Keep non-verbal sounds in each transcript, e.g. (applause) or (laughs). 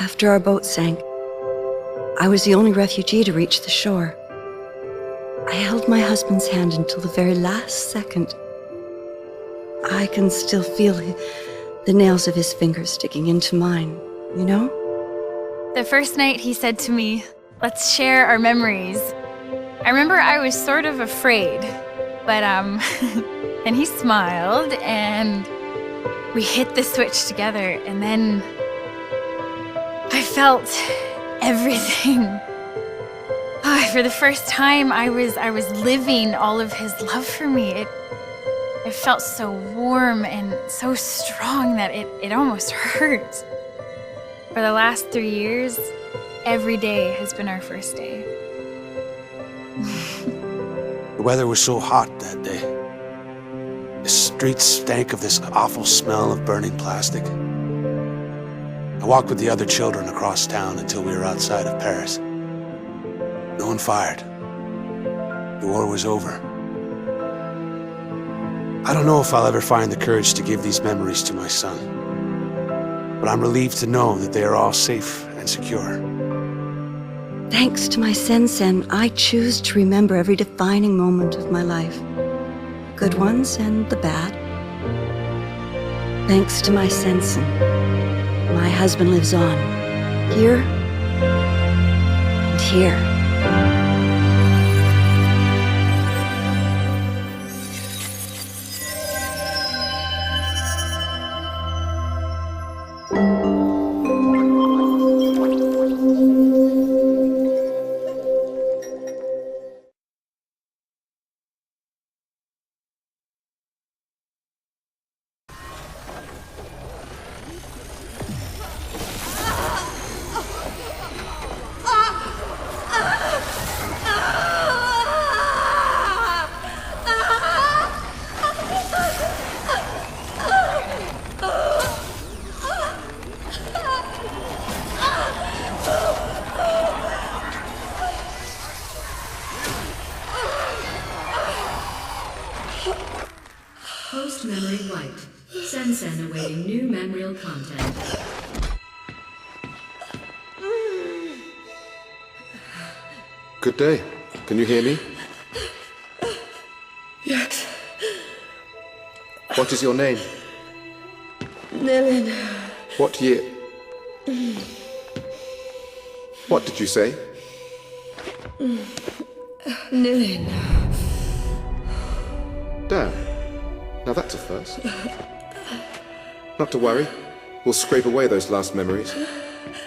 After our boat sank, I was the only refugee to reach the shore. I held my husband's hand until the very last second. I can still feel the nails of his fingers sticking into mine, you know? The first night he said to me, Let's share our memories. I remember I was sort of afraid, but um, (laughs) then he smiled and we hit the switch together, and then felt everything. Ah, for the first time, I was I was living all of his love for me. It it felt so warm and so strong that it, it almost hurt. For the last three years, every day has been our first day. The weather was so hot that day. The streets stank of this awful smell of burning plastic. I walked with the other children across town until we were outside of Paris. No one fired. The war was over. I don't know if I'll ever find the courage to give these memories to my son. But I'm relieved to know that they are all safe and secure. Thanks to my sensen, I choose to remember every defining moment of my life. Good ones and the bad. Thanks to my sensen, my husband lives on. Here and here. Content. Good day. Can you hear me? Yes, What is your name? Nilin. What year? What did you say? Nilin. Damn. Now that's a first. Not to worry. We'll scrape away those last memories.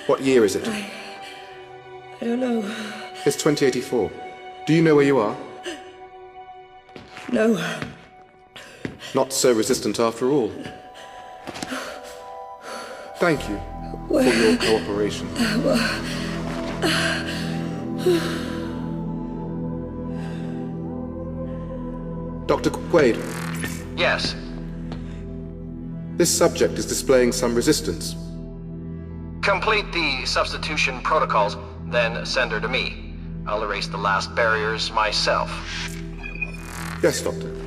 What year is it? I don't know. It's 2084. Do you know where you are? No. Not so resistant after all. Thank you for your cooperation. Dr. Quaid, Yes. This subject is displaying some resistance. Complete the substitution protocols, then send her to me. I'll erase the last barriers myself. Yes, Doctor.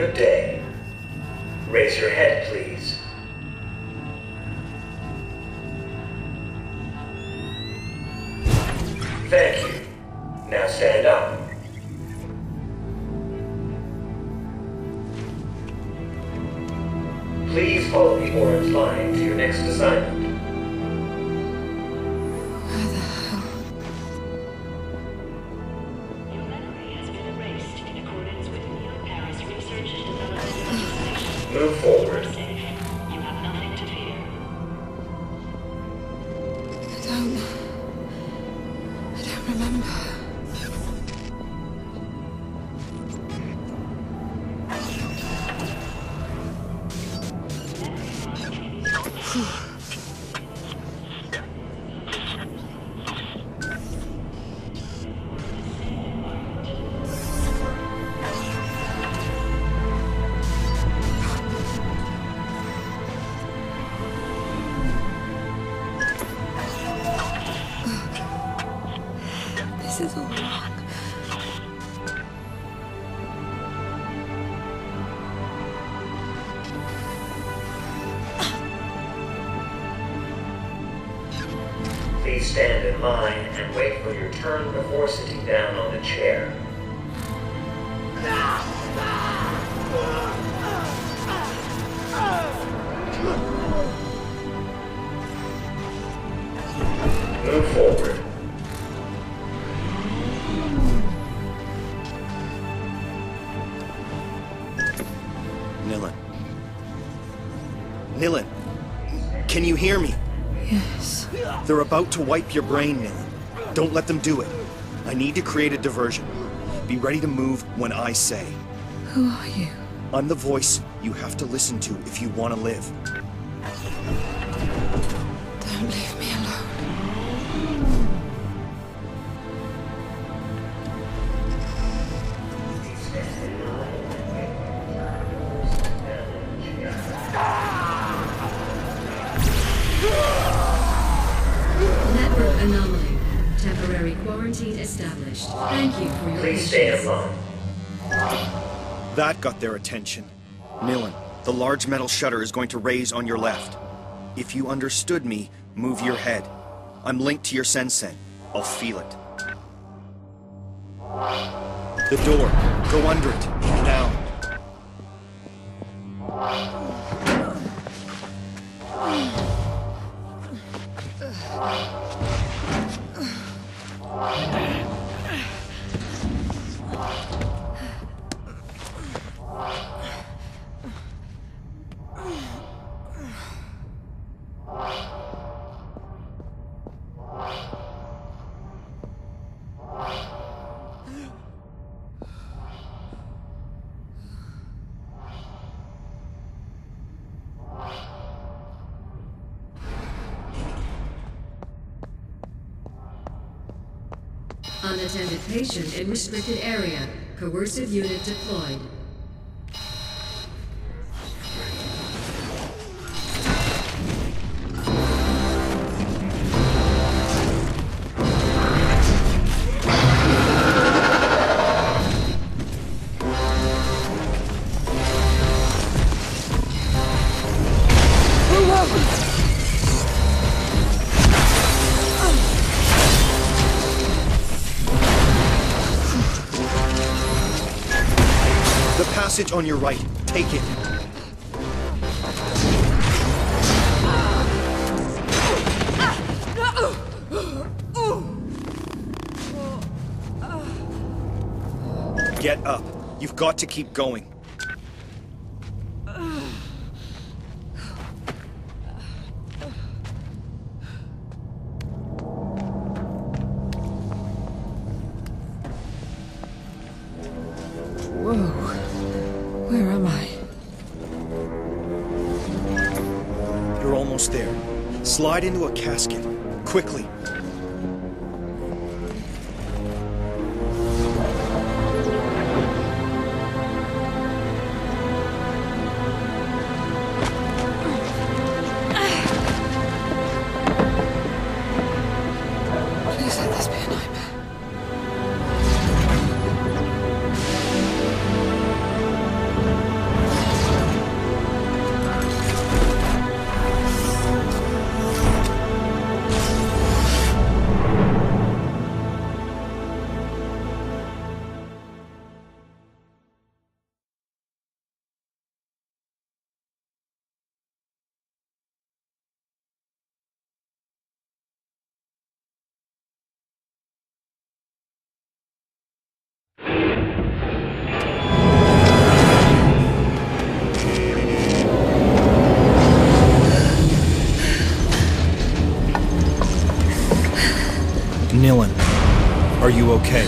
Good day. Raise your head, please. Thank you. Now stand up. Please follow the orange line to your next assignment. Remember. Please stand in line and wait for your turn before sitting down on the chair. Move forward. Nilan. Nilan, can you hear me? Yes. They're about to wipe your brain, Nilan. Don't let them do it. I need to create a diversion. Be ready to move when I say. Who are you? I'm the voice you have to listen to if you want to live. That got their attention. Nilan, the large metal shutter is going to raise on your left. If you understood me, move your head. I'm linked to your sensen. I'll feel it. The door. Go under it. Unattended patient in restricted area. Coercive unit deployed. Passage on your right. Take it. Get up. You've got to keep going. Slide into a casket. Quickly. Nilan, are you okay?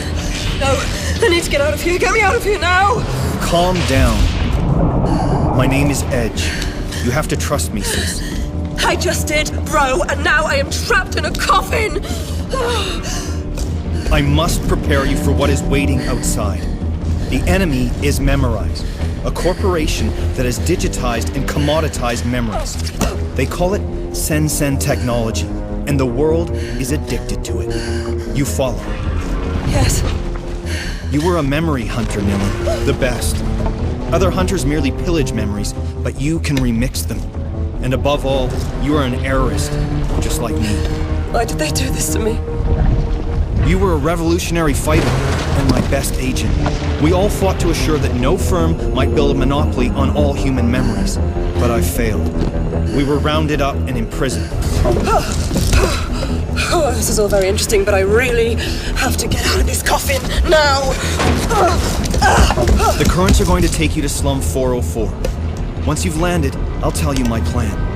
No! I need to get out of here! Get me out of here now! Calm down. My name is Edge. You have to trust me, sis. I I just did, bro, and now I am trapped in a coffin! (sighs) I must prepare you for what is waiting outside. The enemy is Memorize, a corporation that has digitized and commoditized memories. They call it Sensen technology, and the world is addicted to it. You follow. yes. You were a memory hunter, Nilin. The best. Other hunters merely pillage memories, but you can remix them. And above all, you are an errorist, just like me. Why did they do this to me? You were a revolutionary fighter and my best agent. We all fought to assure that no firm might build a monopoly on all human memories. But I failed. We were rounded up and imprisoned. Oh, (sighs) this is all very interesting, but I really have to get out of this coffin now! (sighs) (sighs) The currents are going to take you to Slum 404. Once you've landed, I'll tell you my plan.